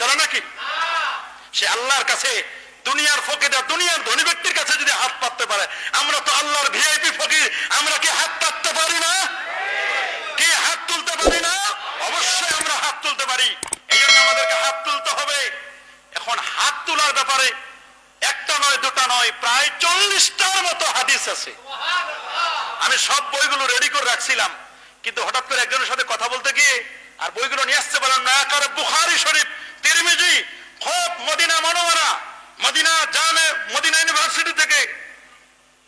চলে নাকি? সে আল্লাহর কাছে দুনিয়ার ফকিরা, দুনিয়ার ধনী ব্যক্তির কাছে যদি হাত পাততে পারে, আমরা তো আল্লাহর ভিআইপি ফকির, আমরা কি হাত পাততে পারি না? কি হাত তুলতে পারি না? অবশ্যই আমরা হাত তুলতে পারি। এই জন্য আমাদেরকে হাত তুলতে হবে। এখন হাত তোলার ব্যাপারে একটা নয়, দুটা নয়, প্রায় চল্লিশটার মতো হাদিস আছে। আমি সব বইগুলো রেডি করে রাখছিলাম, কিন্তু হঠাৎ করে একজনের সাথে কথা বলতে গিয়ে আর বইগুলো নিয়ে আসতে পারলাম না। একার বুখারি শরীফ। তিরমিজি খোপ Medina Munawwara, Medina Jame, Medina university থেকে।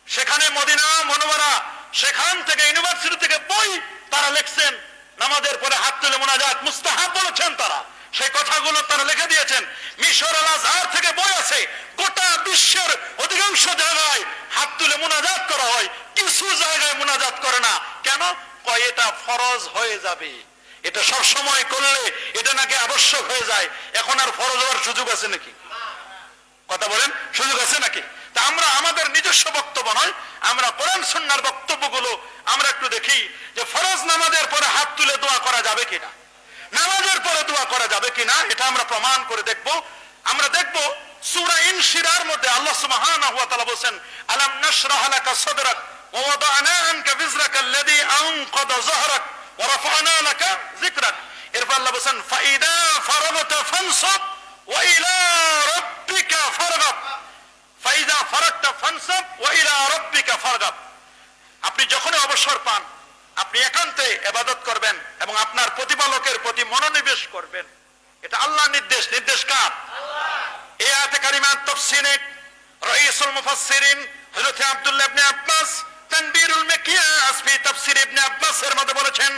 সেখানে মদিনা মনোয়ারা, সেখান থেকে ইউনিভার্সিটি থেকে বই তারা লিখছেন। নামাজের পরে হাত তুলে মোনাজাত মুস্তাহাব বলেছেন তারা। সেই কথাগুলো তারা লিখে দিয়েছেন। মিশর আল আজহার থেকে বই আছে। গোটা বিশ্বের অধিকাংশ জায়গায় হাত তুলে মোনাজাত করা হয়। কিছু জায়গায় মোনাজাত করে না। কেন? এটা ফরজ হয়ে যাবে। এটা সব সময় করলে এটা নাকি আবশ্যক হয়ে যায়। এখন আর ফরজ হওয়ার সুযোগ আছে নাকি? কথা বলেন, সুযোগ আছে নাকি? তা আমরা আমাদের নিজস্ব বক্তব্য নয়, আমরা কোরআন সন্ন্যার বক্তব্যগুলো আমরা একটু দেখি যে ফরজ নামাজের পরে হাত তুলে দোয়া করা যাবে কিনা? নামাজের পরে দোয়া করা যাবে কিনা? এটা আমরা প্রমাণ করে দেখব। আমরা দেখব সূরা ইনশিরার মধ্যে আল্লাহ সুবহানাহু ওয়া তাআলা বলেন আলাম নাশরাহ লাকা সাদরাক ওয়া ওয়াদানা আনকা বিজরাকা আল্লাযী আনকাদা যাহরাক। আপনি যখনই অবসর পান, আপনি একান্তে এবাদত করবেন এবং আপনার প্রতিপালকের প্রতি মনোনিবেশ করবেন। এটা আল্লাহ নির্দেশ। নির্দেশ কার? এই আয়াতে কারিমাত তাফসীরে রাইসুল মুফাসসিরিন, হযরত আব্দুল্লাহ আব্বাস তানবীরুল মিকিয়াস ফি তাফসীর ইবনে আব্বাস এর মধ্যে বলেছেন,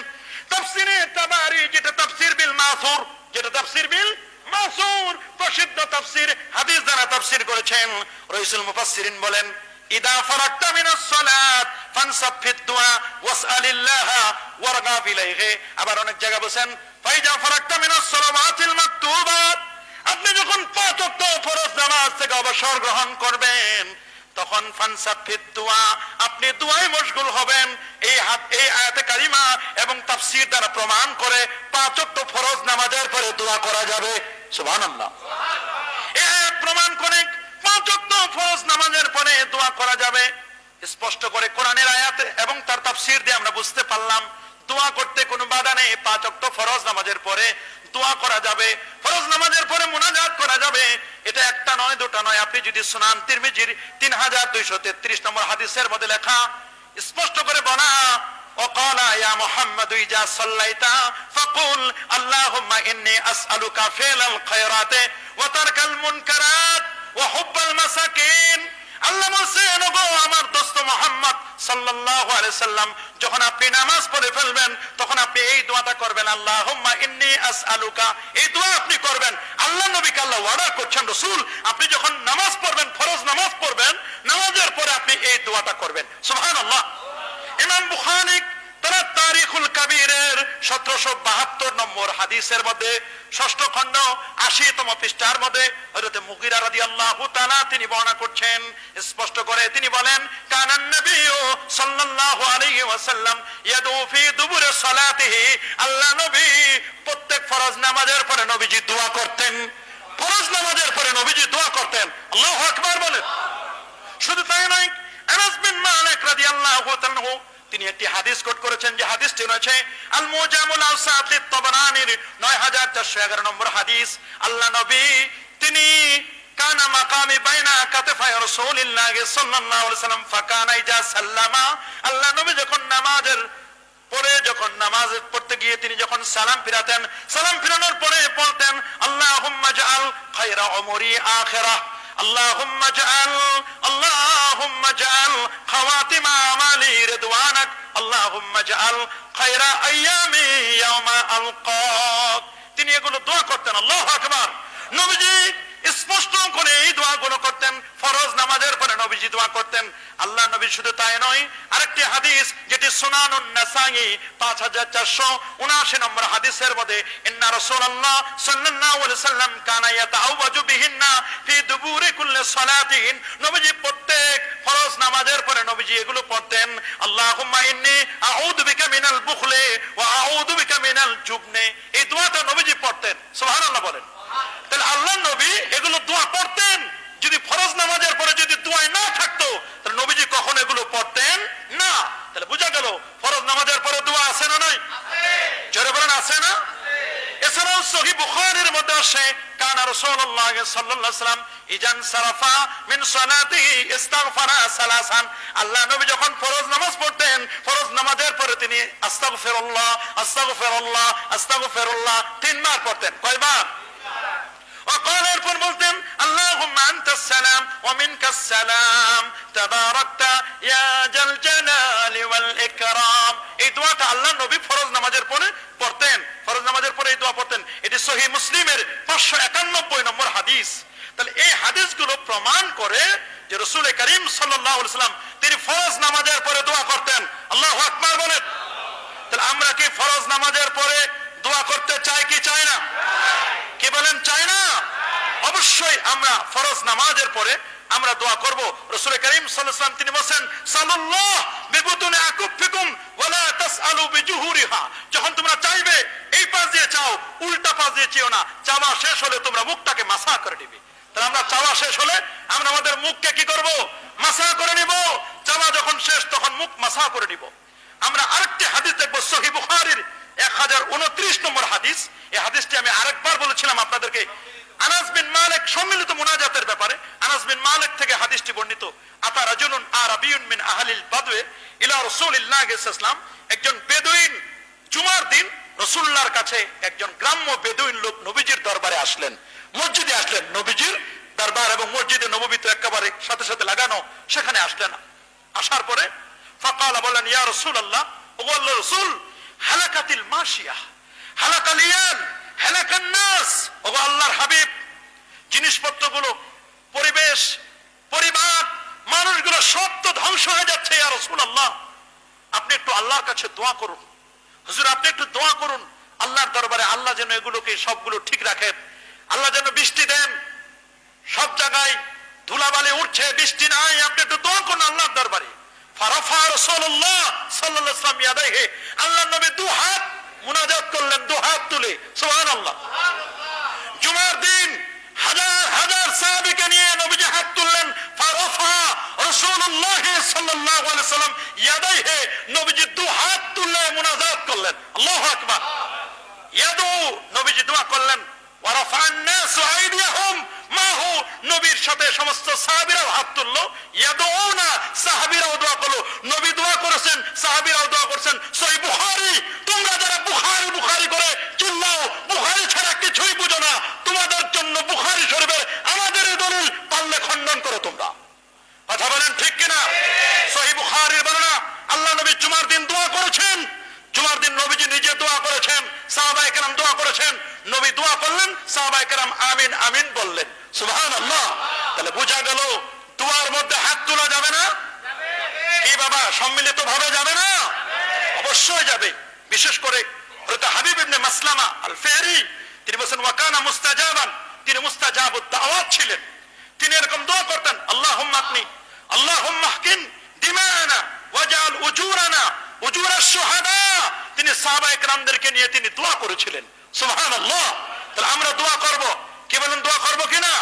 তাফসীরে তাবারি যেটা তাফসীর বিল মাসুর, যেটা তাফসীর বিল মাসুর, প্রসিদ্ধ তাফসীর, হাদিস দ্বারা তাফসীর করেছেন। রাইসুল মুফাসসিরিন বলেন, ইদা ফারাকতা মিনাস সালাত, ফানসাব ফিদ দুআ, ওয়াসআলিল্লাহ ওয়ারগা ইলাইহি আবার অনেক জায়গা বলেন ফাইজা ফারাকতা মিনাস সালাওয়াতিল মাকতুবাত। আপনি যখন পাঁচ ওয়াক্ত ফরজ নামাজ থেকে অবসর গ্রহণ করবেন তখন ফানসাব ফিদ দুআ আপনি দুআয় মশগুল হবেন। এই হাত এই আয়াতে কারিমা এবং তাফসীর দ্বারা প্রমাণ করে পাঁচ ওয়াক্ত ফরজ নামাজের পরে দোয়া করা যাবে। সুবহানাল্লাহ। এই আয়াত প্রমাণ করে পাঁচ ওয়াক্ত ফরজ নামাজের পরে দোয়া করা যাবে। স্পষ্ট করে কোরআনের আয়াতে এবং তার তাফসীর দিয়ে আমরা বুঝতে পারলাম দোয়া করতে কোনো বাধা নেই। পাঁচ ওয়াক্ত ফরজ নামাজের পরে দোয়া করা যাবে। ফরজ নামাজের পরে মুনাজাত যাবে এটা একটা নয় দুটা নয় আপনি যদি সুনান তিরমিজির তিন হাজার দুইশো তেত্রিশ নম্বর হাদিসের মধ্যে লেখা স্পষ্ট করে বলা وقال يا محمد إذا صليت فقل اللهم إني أسألك فعل الخيرات وترك المنكرات وحب المساكين আল্লাহ বলছেন ওগো আমার দোস্ত মোহাম্মদ সাল্লাল্লাহু আলাইহি সাল্লাম যখন আপনি নামাজ পড়ে ফেলবেন তখন আপনি এই দোয়াটা করবেন আল্লাহুম্মা ইন্নী আসআলুকা এই দোয়া আপনি করবেন আল্লাহ নবীকে আল্লাহ অর্ডার করছেন, রাসূল, আপনি যখন নামাজ পড়বেন, ফরজ নামাজ পড়বেন, নামাজের পরে আপনি এই দোয়াটা করবেন। সুবহানাল্লাহ। ইমাম বুখারী তারা তারিখুল কাবীরের 1772 নম্বর হাদিসের মধ্যে, ষষ্ঠ খণ্ড 80 তম পৃষ্ঠার মধ্যে হযরত মুগিরা রাদিয়াল্লাহু তাআলা তিনি বর্ণনা করছেন। স্পষ্ট করে তিনি বলেন, কানান নবিয়্যু সাল্লাল্লাহু আলাইহি ওয়াসাল্লাম ইয়াদু ফি দুবুরি সালাতিহি, আল্লাহ নবী ফরজ নামাজের পরে নবীজি দোয়া করতেন। ফরজ নামাজের পরে নবীজি দোয়া করতেন। আল্লাহু আকবার বলেন। শুধু তাই নয়, আনাস বিন মালিক রাদিয়াল্লাহু তাআলা তিনি একটি হাদিস কোট করেছেন, যে হাদিসটি রয়েছে আল মুজামুল আওসাত তাবরানির 9411 নম্বর হাদিস। আল্লাহ নবী, তিনি কানা মাকামি বাইনা কাতেফাই রাসূলিল্লাহ সাল্লাল্লাহু আলাইহি সাল্লাম, ফাকানা ইজা সাল্লামা। আল্লাহ নবী যখন নামাজের নামাজ পড়তে গিয়ে তিনি যখন সালাম ফিরাতেন সালাম ফিরানোর পরে বলতেন আল্লাহুম্মা জাআল খায়রা উমরি আখিরাহ اللهم اجعل اللهم اجعل خواتم اعمالي رضوانك اللهم اجعل خير ايامي يوم القاك তিনি এগুলো দোয়া করতেন আল্লাহু আকবার নবীজি স্পষ্ট করে এই দোয়াগুলো করতেন, ফরজ নামাজের পরে নবীজি দোয়া করতেন। আল্লাহ নবী শুধু তাই নয়, আরেকটি হাদিস যেটি সুনানুন নাসাই 5479 নম্বর হাদিসের মধ্যে, ইন্না রাসূলুল্লাহ সাল্লাল্লাহু আলাইহি সাল্লাম কানা ইয়াতাআওয়াজু বিহিন্না ফি দুবুরি কুল্লি সালাতিন। নবীজি প্রত্যেক ফরজ নামাজের পরে নবীজি এগুলো পড়তেন, আল্লাহুম্মা ইন্নী আউযু বিকা মিনাল বুখলি ওয়া আউযু বিকা মিনাল জুবনি। এই দোয়াটা নবীজি পড়তেন, সুবহানাল্লাহ বলেন। তাহলে আল্লাহ নবী এগুলো দোয়া পড়তেন যদি ফরজ নামাজের পরে যদি দোয়ায় না থাকতো, তাহলে নবীজি কখন এগুলো পড়তেন না। তাহলে বোঝা গেল, ফরজ নামাজের পরে দোয়া আছে না নাই? জোরে বলেন, আছে না? এছাড়াও সহি বুখারীর মধ্যে আসে, কানা রাসূলুল্লাহ সাল্লাল্লাহু সাল্লাম ইজান সারাফা মিন সালাতিহি ইস্তাগফারা সালাসান। আল্লাহ নবী যখন ফরজ নামাজ পড়তেন, ফরজ নামাজের পরে তিনি আস্তাগফিরুল্লাহ আস্তাগফিরুল্লাহ আস্তাগফিরুল্লাহ তিনবার পড়তেন। কয়বার? وقال এরপর বলতেন اللهم انت السلام ومنك السلام تباركت يا ذا الجلال والاكرام এই দোয়াটা আল্লাহ নবী ফরজ নামাজের পরে পড়তেন ফরজ নামাজের পরে এই দোয়া পড়তেন এটি সহিহ মুসলিমের 591 নম্বর হাদিস তাহলে এই হাদিসগুলো প্রমাণ করে যে রাসূল করিম সাল্লাল্লাহু আলাইহি সাল্লাম তিনি ফরজ নামাজের পরে দোয়া করতেন আল্লাহু আকবার বলেন তাহলে আমরা কি ফরজ নামাজের পরে দোয়া করতে চাই কি চাই না? কি বলেন চাই না? অবশ্যই আমরা ফরজ নামাজের পরে আমরা দোয়া করব। রসুল করিম সাল্লাল্লাহু তিনি বলেন সাল্লাল্লাহ বিবুতুনে আকুফিকুম ওয়ালা তাসআলু বিজুহুরিহা। যখন তোমরা চাইবে, এই পাশ দিয়ে চাও, উল্টা পাশ দিয়ে না। চাওয়া শেষ হলে তোমরা মুখটাকে মাসা করে দিবে তাহলে আমরা চাওয়া শেষ হলে আমরা আমাদের মুখকে কি করব? মাসা করে নিব। চাওয়া যখন শেষ, তখন মুখ মাসা করে নিব। আমরা আরেকটি হাদিস দেখব সহি কাছে একজন গ্রাম্য বেদুইন লোক নবীজির দরবারে আসলেন। মসজিদে আসলেন নবীজির দরবার এবং মসজিদে নবী তো একেবারে সাথে সাথে লাগানো সেখানে আসলেন। আসার পরে ফাকালা বললেন, ইয়া রাসূলুল্লাহ, ও আল্লাহর রাসূল হালাকাতিল মাশিয়া, হালাকাল ইয়ান হালাকান নাস। ও আল্লাহর হাবিব, জিনিসপত্রগুলো, পরিবেশ, পরিবার, মানুষগুলো সব তো ধ্বংস হয়ে যাচ্ছে, ইয়া রাসূলুল্লাহ। আপনি একটু আল্লাহর কাছে দোয়া করুন। হুজুর, আপনি একটু দোয়া করুন। আল্লাহর দরবারে আল্লাহ যেন এগুলোকে সবগুলো ঠিক রাখেন আল্লাহ যেন বৃষ্টি দেন। সব জায়গায় ধুলাবালি উঠছে, বৃষ্টি নাই। আপনি একটু দোয়া করুন আল্লাহর দরবারে। ফারাফা রাসূলুল্লাহ সাল্লাল্লাহু ওয়াসাল্লাম দু হাত করলেন তুলে, সুবহানাল্লাহ। দিন হাজার হাজার সাহাবীকে নিয়ে নবীজি হাত তুললেন, ফারাফা রাসূলুল্লাহ সাল্লাল্লাহু আলাইহি সাল্লাম ইয়াদাইহি, নবীজি দু হাত তুলে মুনাজাত করলেন। আল্লাহু আকবার। ইয়াদু, নবীজি দোয়া করলেন ওয়ারাফা'আন নাসু আইদিয়াহুম মাহু নবীর সাথে সমস্ত সাহাবিরাও হাত তুললো। ইয়াদুনা সাহাবিরাও দোয়া করল। নবী দোয়া করেছেন, সাহাবিরাও দোয়া করেছেন সহিহ বুখারী তোমরা যারা বুখারী বুখারী করে চিল্লাও বুখারী ছাড়া কিছুই বুঝো না তোমাদের জন্য বুখারী শরীফের আমাদের এই দলিল পারলে খণ্ডন করো তোমরা কথা বলেন ঠিক কিনা সহিহ বুখারীর বর্ণনা আল্লাহ নবী জুমার দিন দোয়া করেছেন জুমার দিন নবীজি নিজে দোয়া করেছেন সাহাবায়ে কেরাম দোয়া করেছেন নবী দোয়া করলেন সাহাবায়ে কেরাম আমিন আমিন বললেন সুবহানাল্লাহ তাহলে বোঝা গেল দোয়ার মধ্যে হাত তোলা যাবে না কি বাবা সম্মিলিত ভাবে যাবে না? অবশ্যই যাবে। বিশেষ করে মাসলামা আল ফেহরি তিনি ওয়াকানা মুস্তাজাবান। তিনি মুস্তাজাবুদ দাওয়াত ছিলেন। তিনি এরকম দোয়া করতেন, আল্লাহুম্মা আপনি হকিন দিমানা ওয়াজাল উজুরানা শুহাদা। তিনি সাহাবায়ে কেরামদেরকে নিয়ে তিনি দোয়া করেছিলেন। তাহলে আমরা দোয়া করব। কি বলেন, দোয়া করব কিনা?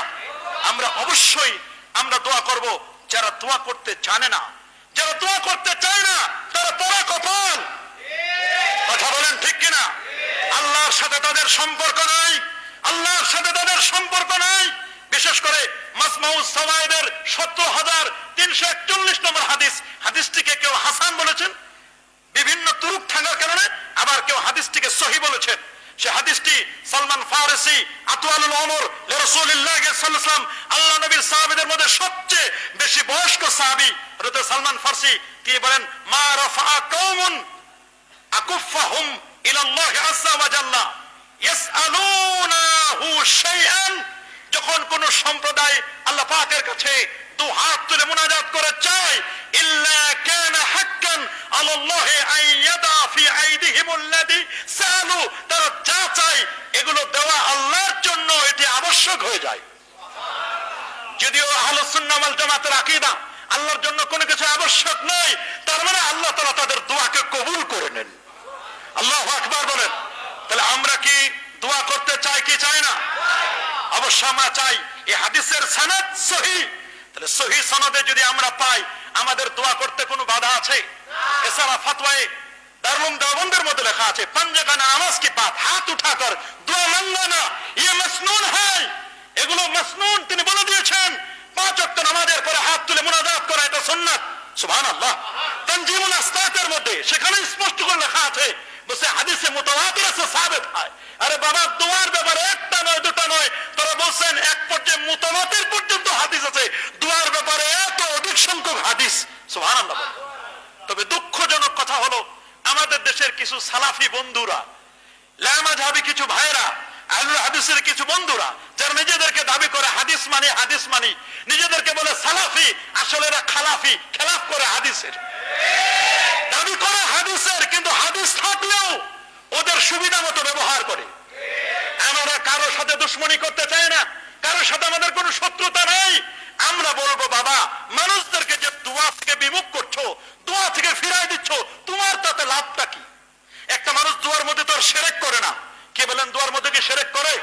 আমরা অবশ্যই আমরা দোয়া করব। যারা দোয়া করতে জানে না যারা দোয়া করতে চায় না, তারা তোরা কপাল। কথা বলেন ঠিক কিনা? আল্লাহর সাথে তাদের সম্পর্ক নাই, আল্লাহর সাথে তাদের সম্পর্ক নাই। বিশেষ করে মাসমাউস সত্তর হাজার তিনশো একচল্লিশ নম্বর হাদিস। হাদিসটিকে কেউ হাসান বলেছেন? বিভিন্ন তুরুক থাকার কারণে আবার কেউ হাদিসটিকে সহি বলেছেন। সে হাদিসটি সালমান ফারসি, আতওয়ালুল ওমর রাসূলুল্লাহ সাল্লাল্লাহু আলাইহি ওয়াসাল্লাম, আল্লাহ নবীর সাহাবীদের মধ্যে সবচেয়ে বেশি বয়স্ক সাহাবী। হযরত সালমান ফারসি, তিনি বলেন, মা রাফা আকুফাহুম ইলাল্লাহি আযজা ওয়া জাল্লা। ইয়াসআলুনাহু শাইআন। যখন কোন সম্প্রদায় আল্লাহ পাকের কাছে দু হাত তুলে মুনাজাত করে চায়, ইল্লা কানা হাক্কান আলাল্লাহি আন ইয়াদা ফি আইদিহিম সালু। তারা যা চায়, এগুলো দেওয়া আল্লাহর জন্য এটি আবশ্যক হয়ে যায়। যদিও আহলুস সুন্নাহ ওয়াল জামাতের আকীদা আল্লাহর জন্য কোনো কিছু আবশ্যক নয় তার মানে আল্লাহ তারা তাদের দোয়াকে কবুল করে নেন। আল্লাহ আকবার বলেন, তাহলে আমরা কি দোয়া করতে চাই, কি চাই না? অবশ্য আমরা চাই এই হাদিসের সনদ সহি। তাহলে সহি সনদে যদি আমরা পাই, আমাদের দোয়া করতে কোনো বাধা আছে? এছাড়া ফাতোয়ায় দারুম দেওবন্দের মধ্যে লেখা আছে, পাঞ্জাকানা আওয়াজ কি বাত, হাত উঠা কর, দোয়া মাঙ্গা না ইয়ে মসনুন হয়। এগুলো মসনুন তিনি বলে দিয়েছেন। পাঁচ ওয়াক্ত নামাজের পরে হাত তুলে মুনাজাত করা এটা সুন্নাত। সুবহানাল্লাহ। তানজিমুল আসতাতের মধ্যে। সেখানে স্পষ্ট করে লেখা আছে বসে হাদিসে মুতাওয়াতির আছে, সাবিত হয়। আরে বাবা, দোয়ার ব্যাপারে একটা নয়, দুটা নয়। তারা বলছেন, এক পর্যায়ে মুতাওয়াতির পর্যন্ত হাদিস আছে। দোয়ার ব্যাপারে এত অধিক সংখ্যক হাদিস। সুবহানাল্লাহ বলেন। তবে দুঃখজনক কথা হলো, আমাদের দেশের কিছু সালাফি বন্ধুরা লামাঝাবি কিছু ভাইরা আলুল হাদিসের কিছু বন্ধুরা যারা নিজেদেরকে দাবি করে হাদিস মানি হাদিস মানি, নিজেদেরকে বলে সালাফি আসলে এরা খালাফি, খেলাফ করে হাদিসের। দাবি করে হাদিসের, কিন্তু হাদিস থাকলেও ওদের সুবিধা মতো ব্যবহার করে। আমরা কারোর সাথে দুশ্মনী করতে চাই না কারোর সাথে আমাদের কোনো শত্রুতা নাই। আমরা বলব, বাবা, মানুষদেরকে যে দোয়া থেকে বিমুখ করছ, দোয়া থেকে ফিরাই দিচ্ছ, তোমার তাতে লাভটা কি? একটা মানুষ দোয়ার মধ্যে তো আর সেরেক করে না। কে বলেন দোয়ার মধ্যে কি সেরেক করে?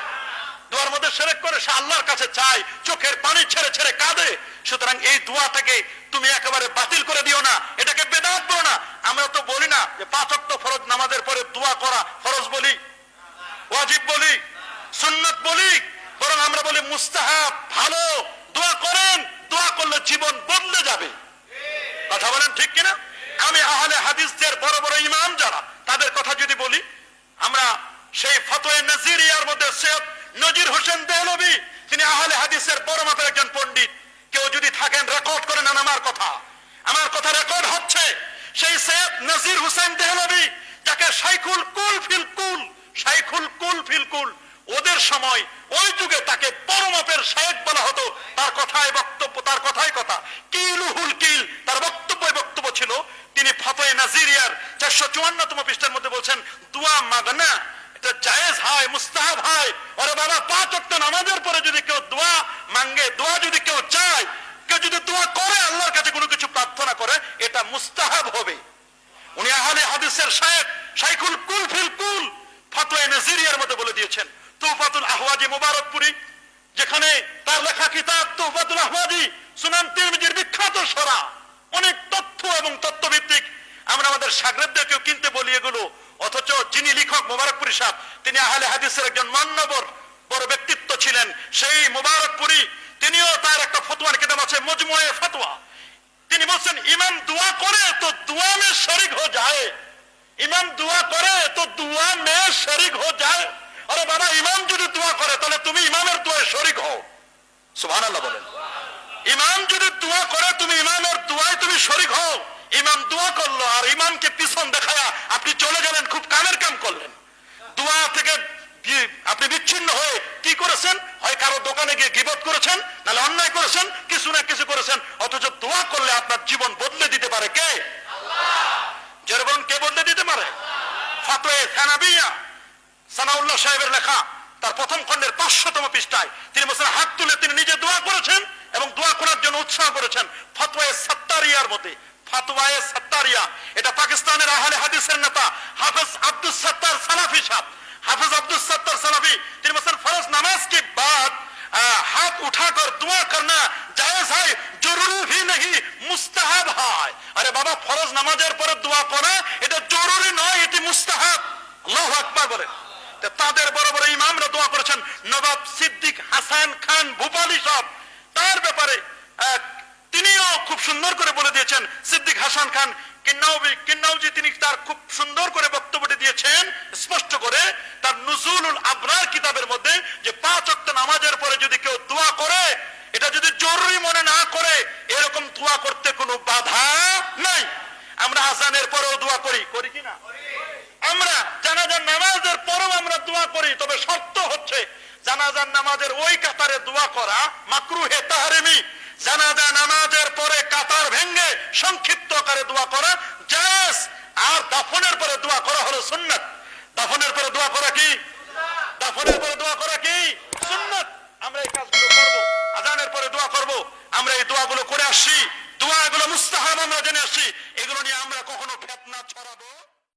দোয়ার মধ্যে সেরেক করে, সে আল্লাহর কাছে চায়, চোখের পানি ছেড়ে ছেড়ে কাঁদে। সুতরাং এই দোয়াটাকে তুমি একেবারে বাতিল করে দিও না, এটাকে বেদাত করো না। আমরা তো বলি না যে পাঁচ ওয়াক্ত ফরজ নামাজের পরে দোয়া করা ফরজ বলি, ওয়াজিব বলি, সুন্নত বলি, বরং আমরা বলি মুস্তাহাব, ভালো, দোয়া করেন, দোয়া করলে জীবন বদলে যাবে। কথা বলেন ঠিক কিনা? আমি আহলে হাদিসদের বড় ইমাম যারা তাদের কথা যদি বলি আমরা সেই ফতোয়ে নজিরিয়ার মধ্যে সৈয়দ নজির হোসেন দেহলবি তিনি আহলে হাদিসের মাপের একজন পণ্ডিত। কেউ যদি থাকেন রেকর্ড করে নেন আমার কথা। আমার কথা রেকর্ড হচ্ছে, সেই সৈয়দ নজির হোসেন দেহলবি যাকে শাইখুল কুল ফিল কুল, শাইখুল কুল ফিল কুল। ওদের সময়, ওই যুগে তাকে বড় মাপের শায়েক বলা হতো। তার কথায় বক্তব্য, তার কথাই কথা। কিলুহুল কিল, তার বক্তব্য বক্তব্য ছিল। তিনি ফতোয়ে নাজিরিয়ার চারশো চুয়ান্নতম পৃষ্ঠার মধ্যে বলছেন, দুয়া মাগনা এটা জায়েজ হয়, মুস্তাহাব হয়, ওরে বাবা পাঁচ ওয়াক্ত নামাজের পরে যদি কেউ দোয়া মাঙ্গে, দোয়া যদি কেউ চায়, কেউ যদি দোয়া করে, আল্লাহর কাছে কোনো কিছু প্রার্থনা করে, এটা মুস্তাহাব হবে। উনি আহলে হাদিসের শায়েখ, শাইখুল কুল ফিল কুল, ফতোয়া নাজিরিয়ার মধ্যে বলে দিয়েছেন তুফাতুল আহওয়াজি মুবারকপুরি, যেখানে তার লেখা কিতাব তুফাতুল আহওয়াজি, সুনান তিরমিজির বিখ্যাত সরা। অনেক তথ্য এবং তত্ত্বভিত্তিক আমরা আমাদের সাগরেদদেরকেও কিনতে বলি এগুলো। অথচ যিনি লেখক মুবারকপুরি সাহেব তিনি আহলে হাদিসের একজন মান্যবর বড় ব্যক্তিত্ব ছিলেন। সেই মুবারকপুরি, তিনিও তার একটা ফতোয়ার কিতাব আছে, মজমুয়ে ফতোয়া। তিনি বলছেন ইমাম দোয়া করে তো দোয়া মে শরিক হয়ে যায় ইমাম দোয়া করে তো দোয়া মে শরিক হয়ে যায় আরে বাবা, ইমাম যদি দোয়া করে, তাহলে তুমি ইমামের দোয়ায় শরিক হও। সুবহানাল্লাহ বলেন। ইমাম যদি দোয়া করে, তুমি ইমামের দোয়ায় তুমি শরিক হও। ইমাম দোয়া করল আর ইমামকে পিছন দেখায়া আপনি চলে গেলেন খুব কামের কাম করলেন। দোয়া থেকে আপনি বিচ্ছিন্ন হয়ে কি করেছেন? হয় কারও দোকানে গিয়ে গিবত করেছেন নাহলে অন্যায় করেছেন কিছু না কিছু করেছেন অথচ দোয়া করলে আপনার জীবন বদলে দিতে পারে কে? যেরকম কে বদলে দিতে পারে? ফাতোয়ে থানাবিয়া সানাউল্লাহ সাহেবের লেখা তার প্রথম খণ্ডের পাঁচশোতম পৃষ্ঠায়। তিনি বলছেন হাত তুলে তিনি নিজে দোয়া করেছেন এবং দোয়া করার জন্য উৎসাহ করেছেন। ফতোয়ে সাত্তারিয়ার মধ্যে ফাতোয়ায়ে সাত্তারিয়া। এটা পাকিস্তানের আহলে হাদিসের নেতা হাফেজ আব্দুল সাত্তার সালাফি সাহ হাফেজ আব্দুল সাত্তার সালাফি, তিনি বলছেন, ফরজ নামাজ কি বাদ? হাত উঠাকর দোয়া করনা জায়েজ হয়, জরুরি নাহি, মুস্তাহাব হয়। আরে বাবা, ফরজ নামাজের পরে দোয়া করা, এটা জরুরি নয়, এটি মুস্তাহাব। আল্লাহু আকবার বলেন তাদের বড় বড় ইমামরা দোয়া করেছেন, নবাব সিদ্দিক হাসান খান, ভূপালী সব। তার ব্যাপারে আহ সুন্দর করে বলে দিয়েছেন সিদ্দিক হাসান খান। কিন্নাউবি কিন্নাউজি তিনি তার খুব সুন্দর করে বক্তব্যটি দিয়েছেন, স্পষ্ট করে তার নুজুলুল আবরার কিতাবের মধ্যে যে পাঁচ ওয়াক্ত নামাজের পরে যদি কেউ দোয়া করে, এটা যদি জরুরি মনে না করে, এরকম দোয়া করতে কোনো বাধা নাই। আমরা আজানের পরেও দোয়া করি করি কি না? আমরা জানাজার নামাজের পরেও আমরা দোয়া করি, তবে শর্ত হচ্ছে জানাজার নামাজের ওই কাতারে দোয়া করা মাকরু হে তাহারিমি। জানাজা নামাজের পরে কাতার ভেঙ্গে সংক্ষিপ্ত আকারে দোয়া করা জায়েজ, আর দাফনের পরে দোয়া করা হলো সুন্নাত। দাফনের পরে দোয়া করা কি? দাফনের পরে দোয়া করা কি? সুন্নাত। আমরা এই কাজগুলো করব, আজানের পরে দোয়া করব, আমরা এই দোয়াগুলো করে আসি দোয়াগুলো মুস্তাহাব আমরা জেনে আসি এগুলো নিয়ে আমরা কখনো ফেতনা ছড়াবো